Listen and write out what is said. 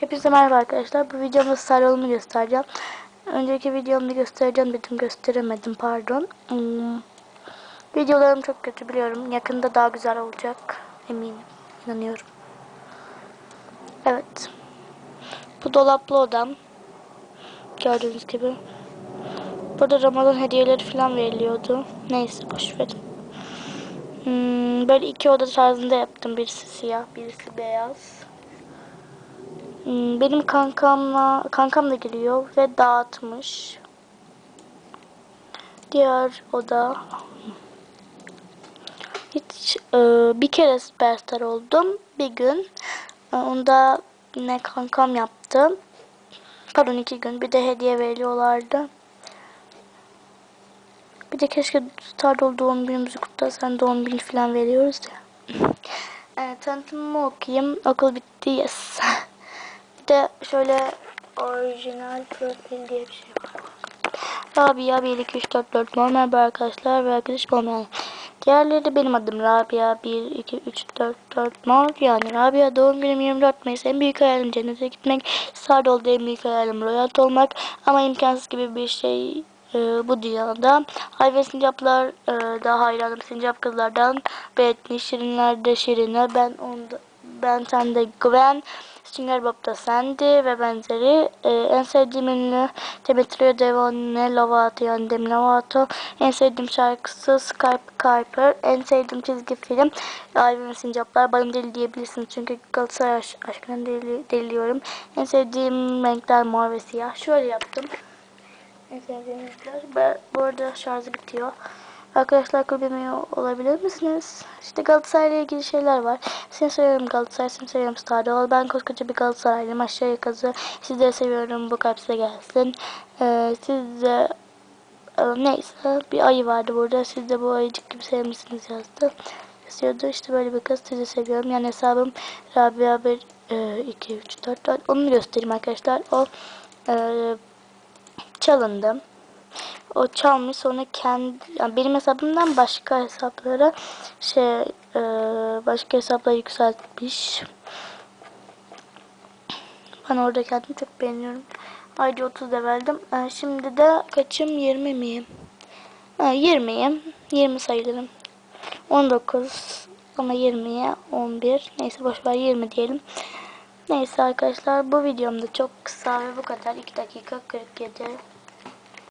Hepinize merhaba arkadaşlar. Bu videomda sarılımı göstereceğim. Önceki videomda göstereceğim dedim gösteremedim pardon. Hmm. Videolarım çok kötü biliyorum. Yakında daha güzel olacak. Eminim. inanıyorum. Evet. Bu dolaplı odam. Gördüğünüz gibi. Burada Ramazan hediyeleri falan veriliyordu. Neyse boşverin. Hmm, böyle iki oda tarzında yaptım. Birisi siyah, birisi beyaz. Hmm, Benim kankamla kankam da geliyor ve dağıtmış. Diğer oda hiç e, bir kere süperstar oldum bir gün. E, onda yine kankam yaptı. Pardon iki gün. Bir de hediye veriyorlardı. Bir de keşke Stardoll doğum günümüzü kutlasan doğum günü falan veriyoruz ya. e, tanıtımımı okuyayım. Okul bitti yes. De şöyle orijinal profil diye bir şey var. Rabia 1 2 3 4 4 normal bir arkadaşlar ve arkadaş olmayan. Diğerleri benim adım Rabia. 1 2 3 4 4 mor yani Rabia doğum günüm 24 Mayıs. En büyük hayalim cennete gitmek. Stardoll'da en büyük hayalim royalt olmak. Ama imkansız gibi bir şey e, bu dünyada. Hayvan sincaplar e, daha hayranım sincap kızlardan. Bethany Şirinler de Şirine ben onda ben sende Gwen Sünger Bob'da Sandy ve benzeri. Ee, en sevdiğim ünlü Demetrio Devone Lovato yani Demi Lovato. En sevdiğim şarkısı Skype Kuiper. En sevdiğim çizgi film ve Sincaplar. Bana deli diyebilirsin çünkü Galatasaray aş aşkına deli, deliliyorum. En sevdiğim renkler mor ve siyah. Şöyle yaptım. En sevdiğim renkler. Bu arada şarjı bitiyor. Arkadaşlar kulübeme olabilir misiniz? İşte Galatasaray ile ilgili şeyler var. Seni seviyorum Galatasaray, seni seviyorum Stardol. Ben koskoca bir Galatasaraylıyım. Aşağı yukarı sizleri seviyorum. Bu kalp size gelsin. Ee, siz de e, neyse bir ayı vardı burada. Siz de bu ayıcık gibi sevmişsiniz yazdı. Yazıyordu. İşte böyle bir kız sizi seviyorum. Yani hesabım Rabia 1 e, 2 3 4 4. Onu göstereyim arkadaşlar. O e, çalındı. O çalmış sonra kendi yani benim hesabımdan başka hesaplara şey e, başka hesaplara yükseltmiş. Ben orada kendimi çok beğeniyorum. Haydi 30 da verdim. E, şimdi de kaçım 20 miyim? Ha, 20'yim. 20 sayılırım. 19 ama 20'ye 11. Neyse boşver 20 diyelim. Neyse arkadaşlar bu videomda çok kısa ve bu kadar 2 dakika 47